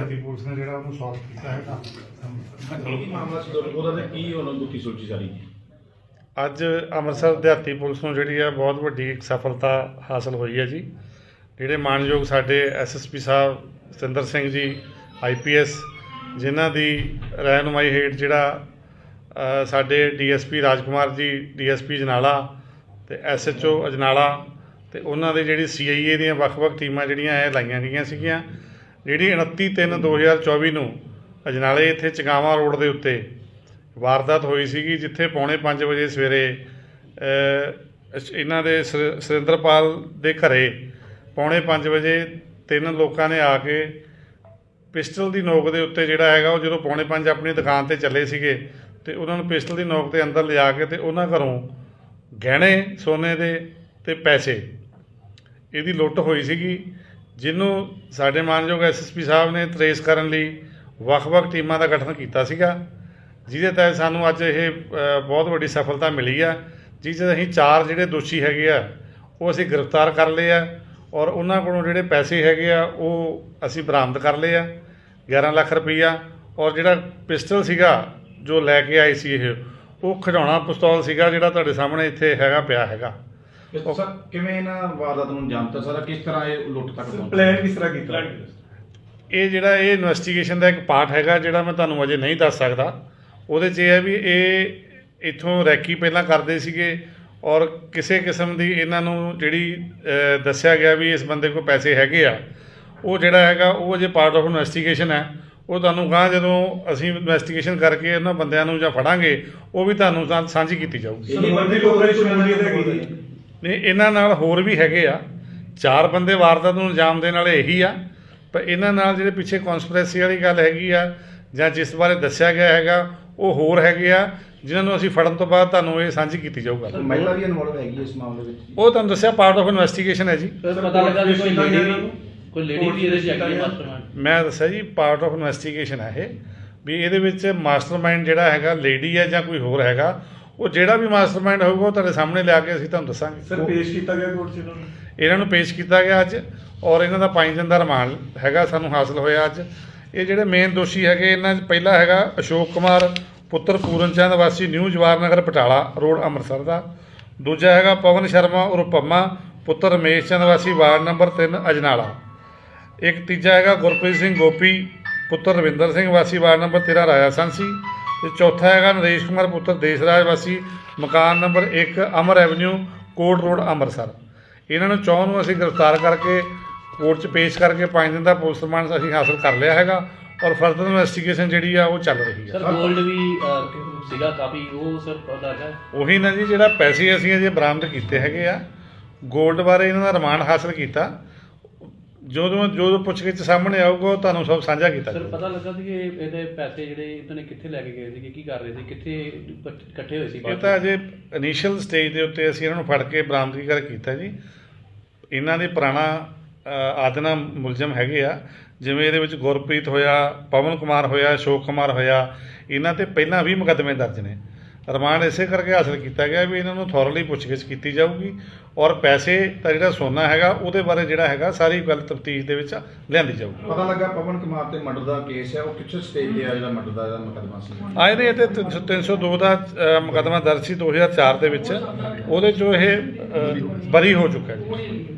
ਭਾਰਤੀ police ਨੇ ਜਿਹੜਾ ਉਹਨੂੰ ਸੌਲਵ ਕੀਤਾ ਹੈਗਾ ਕੀ ਮਾਮਲਾ ਸੀ? ਉਹਦਾ ਤੇ ਕੀ ਹੁਣ ਗੁੱਥੀ ਸੁਲਝੀ ਸਾਰੀ? ਅੱਜ ਅੰਮ੍ਰਿਤਸਰ ਦਿਹਾਤੀ ਪੁਲਿਸ ਨੂੰ ਜਿਹੜੀ ਹੈ ਬਹੁਤ ਵੱਡੀ ਇੱਕ ਸਫਲਤਾ ਹਾਸਲ ਹੋਈ ਹੈ ਜੀ। ਜਿਹੜੇ ਮਾਨਯੋਗ ਸਾਡੇ ਐਸਐਸਪੀ ਸਾਹਿਬ ਸਤਿੰਦਰ ਸਿੰਘ ਜੀ ਆਈਪੀਐਸ ਜਿਨ੍ਹਾਂ ਦੀ ਰਹਿਨੁਮਾਈ ਹੇਠ ਜਿਹੜਾ ਸਾਡੇ ਡੀਐਸਪੀ ਰਾਜਕੁਮਾਰ ਜੀ ਡੀਐਸਪੀ ਜਨਾਲਾ ਤੇ ਐਸਐਚਓ ਅਜਨਾਲਾ ਤੇ ਉਹਨਾਂ ਦੇ ਜਿਹੜੀ ਸੀਆਈਏ ਦੀਆਂ ਵੱਖ-ਵੱਖ ਟੀਮਾਂ ਜਿਹੜੀਆਂ ਇਹ ਲਾਈਆਂ ਗਈਆਂ ਸੀਗੀਆਂ। ਜਿਹੜੀ 29/3/2024 ਨੂੰ ਅਜਨਾਲੇ ਇੱਥੇ ਚਗਾਵਾ ਰੋਡ ਦੇ ਉੱਤੇ ਵਾਰਦਾਤ ਹੋਈ ਸੀਗੀ, ਜਿੱਥੇ ਪੌਣੇ 5 ਵਜੇ ਸਵੇਰੇ ਇਹਨਾਂ ਦੇ ਸੁਰ- ਸੁਰਿੰਦਰਪਾਲ ਦੇ ਘਰੇ ਪੌਣੇ 5 ਵਜੇ ਤਿੰਨ ਲੋਕਾਂ ਨੇ ਆ ਕੇ ਪਿਸਟਲ ਦੀ ਨੋਕ ਦੇ ਉੱਤੇ ਜਿਹੜਾ ਹੈਗਾ, ਉਹ ਜਦੋਂ ਪੌਣੇ 5 ਆਪਣੀ ਦੁਕਾਨ ਤੇ ਚੱਲੇ ਸੀਗੇ, ਤੇ ਉਹਨਾਂ ਨੂੰ ਪਿਸਟਲ ਦੀ ਨੋਕ ਤੇ ਅੰਦਰ ਲਿਜਾ ਕੇ ਤੇ ਉਹਨਾਂ ਘਰੋਂ ਗਹਿਣੇ, ਸੋਨੇ ਦੇ ਤੇ ਪੈਸੇ, ਇਹਦੀ ਲੁੱਟ ਹੋਈ ਸੀਗੀ। ਜਿਹਨੂੰ ਸਾਡੇ ਮਾਨਯੋਗ ਐਸਐਸਪੀ ਸਾਹਿਬ ਨੇ ਟਰੇਸ ਕਰਨ ਲਈ ਵੱਖ-ਵੱਖ ਟੀਮਾਂ ਦਾ ਗਠਨ ਕੀਤਾ ਸੀਗਾ, ਜਿਹਦੇ ਤਹਿਤ ਸਾਨੂੰ ਅੱਜ ਇਹ ਬਹੁਤ ਵੱਡੀ ਸਫਲਤਾ ਮਿਲੀ ਆ ਜਿਸ ਅਸੀਂ ਚਾਰ ਜਿਹੜੇ ਦੋਸ਼ੀ ਹੈਗੇ ਆ, ਉਹ ਅਸੀਂ ਗ੍ਰਿਫਤਾਰ ਕਰ ਲਏ ਆ ਔਰ ਉਹਨਾਂ ਕੋਲੋਂ ਜਿਹੜੇ ਪੈਸੇ ਹੈਗੇ ਆ, ਉਹ ਅਸੀਂ ਬਰਾਮਦ ਕਰ ਲਏ ਆ 11 ਲੱਖ ਰੁਪਈਆ ਔਰ ਜਿਹੜਾ ਪਿਸਟਲ ਸੀਗਾ ਜੋ ਲੈ ਕੇ ਆਏ ਸੀ ਇਹ, ਉਹ ਖਿਡੌਣਾ ਪਿਸਤੌਲ ਸੀਗਾ ਜਿਹੜਾ ਤੁਹਾਡੇ ਸਾਹਮਣੇ ਇੱਥੇ ਹੈਗਾ ਪਿਆ ਹੈਗਾ। ਸਰ ਕਿਵੇਂ ਇਹਨਾਂ ਵਾਰਦਾਤ ਨੂੰ ਅੰਜਾਮ ਦਿੱਤਾ ਸਾਰਾ? ਕਿਸ ਤਰ੍ਹਾਂ ਇਹ ਲੁੱਟ ਤੱਕ ਪਹੁੰਚੀ? ਪਲਾਨ ਕਿਸ ਤਰ੍ਹਾਂ ਕੀਤਾ? ਇਹ ਜਿਹੜਾ ਇਹ ਇਨਵੈਸਟੀਗੇਸ਼ਨ ਦਾ ਇੱਕ ਪਾਰਟ ਹੈਗਾ ਜਿਹੜਾ ਮੈਂ ਤੁਹਾਨੂੰ ਅਜੇ ਨਹੀਂ ਦੱਸ ਸਕਦਾ। ਉਹਦੇ 'ਚ ਇਹ ਹੈ ਵੀ ਇਹ ਇੱਥੋਂ ਰੈਕੀ ਪਹਿਲਾਂ ਕਰਦੇ ਸੀਗੇ ਔਰ ਕਿਸੇ ਕਿਸਮ ਦੀ ਇਹਨਾਂ ਨੂੰ ਜਿਹੜੀ ਅ, ਦੱਸਿਆ ਗਿਆ ਵੀ ਇਸ ਬੰਦੇ ਕੋਲ ਪੈਸੇ ਹੈਗੇ ਆ। ਉਹ ਜਿਹੜਾ ਹੈਗਾ ਉਹ ਅਜੇ ਪਾਰਟ ਆਫ ਇਨਵੈਸਟੀਗੇਸ਼ਨ ਹੈ। ਉਹ ਤੁਹਾਨੂੰ ਗਾਂ ਜਦੋਂ ਅਸੀਂ ਇਨਵੈਸਟੀਗੇਸ਼ਨ ਕਰਕੇ ਇਹਨਾਂ ਬੰਦਿਆਂ ਨੂੰ ਜਾਂ ਫੜਾਂਗੇ ਉਹ ਵੀ ਤੁਹਾਨੂੰ ਸਾਂ- ਸਾਂਝੀ ਕੀਤੀ ਜਾਊਗੀ। ਇਹ ਬੰਦੇ ਕੋਆਪਰੇਸ਼ਨ ਮੰਡੀ ਦਾ ਕੀ ਨਹੀਂ ਇਹਨਾਂ ਨਾਲ ਹੋਰ ਵੀ ਹੈਗੇ ਆ। ਚਾਰ ਬੰਦੇ ਵਾਰਦਾਤ ਨੂੰ ਅੰਜਾਮ ਦੇਣ ਵਾਲੇ ਇਹੀ ਆ। ਪਰ ਇਹਨਾਂ ਨਾਲ ਜਿਹੜੇ ਪਿੱਛੇ ਕਨਸਪੀਰੇਸੀ ਵਾਲੀ ਗੱਲ ਹੈਗੀ ਆ ਜਾਂ ਜਿਸ ਬਾਰੇ ਦੱਸਿਆ ਗਿਆ ਹੈਗਾ ਉਹ ਹੋਰ ਹੈਗੇ ਆ ਜਿਨ੍ਹਾਂ ਨੂੰ ਅਸੀਂ ਫੜਨ ਤੋਂ ਬਾਅਦ ਤੁਹਾਨੂੰ ਇਹ ਸਾਂਝੀ ਕੀਤੀ ਜਾਊਗਾ। ਮਹਿਲਾ ਵੀ ਇਨਵੋਲਵ ਹੈਗੀ ਹੈ ਇਸ ਮਾਮਲੇ ਵਿੱਚ। ਉਹ ਤੁਹਾਨੂੰ ਦੱਸਿਆ ਪਾਰਟ ਆਫ ਇਨਵੈਸਟੀਗੇਸ਼ਨ ਹੈ ਜੀ। ਪਤਾ ਲੱਗਾ ਵੀ ਕੋਈ ਲੇਡੀ ਕੋਈ ਲੇਡੀ ਵੀ ਇਹਦੇ ਚ ਹੈਗੀ ਮਾਸਟਰਮਾਈਂਡ ਮੈਂ ਦੱਸਿਆ ਜੀ ਪਾਰਟ ਆਫ ਇਨਵੈਸਟੀਗੇਸ਼ਨ ਹੈ ਇਹ। ਵੀ ਇਹਦੇ ਵਿੱਚ ਮਾਸਟਰਮਾਈਂਡ ਜਿਹੜਾ ਹੈਗਾ ਲੇਡੀ ਹੈ ਜਾਂ ਕੋਈ ਹੋਰ ਹੈਗਾ ਉਹ ਜਿਹੜਾ ਵੀ ਮਾਸਟਰਮਾਈਂਡ ਹੋਊਗਾ ਉਹ ਤੁਹਾਡੇ ਸਾਹਮਣੇ ਲਿਆ ਕੇ ਅਸੀਂ ਤੁਹਾਨੂੰ ਦੱਸਾਂਗੇ। ਸਰ ਪੇਸ਼ ਕੀਤਾ ਗਿਆ ਕੋਰਟ 'ਚ ਇਹਨਾਂ ਨੂੰ? ਇਹਨਾਂ ਨੂੰ ਪੇਸ਼ ਕੀਤਾ ਗਿਆ ਅੱਜ ਔਰ ਇਹਨਾਂ ਦਾ 5 ਦਿਨ ਦਾ ਰਿਮਾਂਡ ਹੈਗਾ ਸਾਨੂੰ ਹਾਸਲ ਹੋਇਆ ਅੱਜ। ਇਹ ਜਿਹੜੇ ਮੇਨ ਦੋਸ਼ੀ ਹੈਗੇ ਇਹਨਾਂ 'ਚ ਪਹਿਲਾ ਹੈਗਾ ਅਸ਼ੋਕ ਕੁਮਾਰ ਪੁੱਤਰ ਪੂਰਨ ਚੰਦ ਵਾਸੀ ਨਿਊ ਜਵਾਹਰ ਨਗਰ ਪਟਾਲਾ ਰੋਡ ਅੰਮ੍ਰਿਤਸਰ ਦਾ। ਦੂਜਾ ਹੈਗਾ ਪਵਨ ਸ਼ਰਮਾ ਉਰਫ ਪੰਮਾ ਪੁੱਤਰ ਰਮੇਸ਼ ਚੰਦ ਵਾਸੀ ਵਾਰਡ ਨੰਬਰ 3 ਅਜਨਾਲਾ। ਇੱਕ ਤੀਜਾ ਹੈਗਾ ਗੁਰਪ੍ਰੀਤ ਸਿੰਘ ਗੋਪੀ ਪੁੱਤਰ ਰਵਿੰਦਰ ਸਿੰਘ ਵਾਸੀ ਵਾਰਡ ਨੰਬਰ 13 ਰਾਜਾ ਸੰਸੀ। ਤੇ ਚੌਥਾ ਹੈਗਾ ਨਰੇਸ਼ ਕੁਮਾਰ ਪੁੱਤਰ ਦੇਸਰਾਜ ਵਾਸੀ ਮਕਾਨ number 1 Amar avenue Kot road Amritsar. ਇਹਨਾਂ ਨੂੰ ਚੌਂ ਨੂੰ ਅਸੀਂ ਗ੍ਰਿਫਤਾਰ ਕਰਕੇ ਕੋਰਟ 'ਚ ਪੇਸ਼ ਕਰਕੇ 5 ਦਿਨ ਦਾ ਪੁਲਿਸ ਰਿਮਾਂਡ ਅਸੀਂ ਹਾਸਲ ਕਰ ਲਿਆ ਹੈਗਾ ਔਰ ਫਰਦਰ ਇਨਵੈਸਟੀਗੇਸ਼ਨ ਜਿਹੜੀ ਆ ਉਹ ਚੱਲ ਰਹੀ ਹੈ ਸਰ 골ਡ ਵੀ ਅਹ, ਸੀਗਾ ਕਾਫੀ ਉਹ ਸਰ ਪਤਾ ਹੈ? ਉਹੀ ਨਾ ਜੀ ਜਿਹੜਾ ਪੈਸੇ ਅਸੀਂ ਅਜੇ ਬਰਾਮਦ ਕੀਤੇ ਹੈਗੇ ਆ 골ਡ ਬਾਰੇ ਇਹਨਾਂ ਦਾ ਰਿਮਾਂਡ ਹਾਸਲ ਕੀਤਾ। ਜਦੋਂ ਜਦੋਂ ਪੁੱਛਗਿੱਛ ਸਾਹਮਣੇ ਆਊਗਾ ਉਹ ਤੁਹਾਨੂੰ ਸਭ ਸਾਂਝਾ ਕੀਤਾ ਸਰ ਜਾਊਗਾ। ਪਤਾ ਲੱਗਾ ਸੀ ਕਿ ਇਹਦੇ ਪੈਸੇ ਜਿਹੜੇ ਇਹਨਾਂ ਨੇ ਕਿੱਥੇ ਲੈ ਕੇ ਗਏ ਸੀ ਕੀ ਕਰ ਰਹੇ ਸੀ ਕਿੱਥੇ ਇਕੱਠ- ਇਕੱਠੇ ਹੋਏ ਸੀ ਇਹ ਤਾਂ ਅਜੇ ਇਨੀਸ਼ੀਅਲ ਸਟੇਜ ਦੇ ਉੱਤੇ ਅਸੀਂ ਇਹਨਾਂ ਨੂੰ ਫੜ ਕੇ ਬਰਾਮਦਗੀ ਕਰ ਕੀਤਾ ਜੀ। ਇਹਨਾਂ ਦੇ ਪੁਰਾਣਾ ਆਦਨਾ ਮੁਲਜ਼ਮ ਹੈਗੇ ਆ ਜਿਵੇਂ ਇਹਦੇ ਵਿੱਚ ਗੁਰਪ੍ਰੀਤ ਹੋਇਆ ਪਵਨ ਕੁਮਾਰ ਹੋਇਆ ਅਸ਼ੋਕ ਕੁਮਾਰ ਹੋਇਆ ਇਹਨਾਂ ਤੇ ਪਹਿਲਾਂ ਵੀ ਮੁਕੱਦਮੇ ਦਰਜ ਨੇ। ਰਿਮਾਂਡ ਇਸੇ ਕਰਕੇ ਹਾਸਲ ਕੀਤਾ ਗਿਆ ਵੀ ਇਹਨਾਂ ਨੂੰ ਥੋਰਲੀ ਪੁੱਛਗਿੱਛ ਕੀਤੀ ਜਾਊਗੀ ਔਰ ਪੈਸੇ ਤਾਂ ਜਿਹੜਾ ਸੋਨਾ ਹੈਗਾ ਉਹਦੇ ਬਾਰੇ ਜਿਹੜਾ ਹੈਗਾ ਸਾਰੀ ਗੱਲ ਤਫਤੀਸ਼ ਦੇ ਵਿੱਚ ਲਿਆਂਦੀ ਜਾਊਗੀ। ਪਤਾ ਲੱਗਾ ਪਵਨ ਕੁਮਾਰ ਤੇ ਮਰਡਰ ਦਾ ਕੇਸ ਹੈ ਉਹ ਕਿੱਥੇ ਸਟੇਜ ਤੇ ਆ ਜਿਹੜਾ ਮਰਡਰ ਦਾ ਮੁਕੱਦਮਾ ਸੀ? ਆਏ ਦੇ ਤੇ 302 ਦਾ ਮੁਕੱਦਮਾ ਦਰਜ ਸੀ 2004 ਦੇ ਵਿੱਚ। ਉਹਦੇ ਚੋਂ ਇਹ ਬਰੀ ਹੋ ਚੁੱਕਾ ਜੀ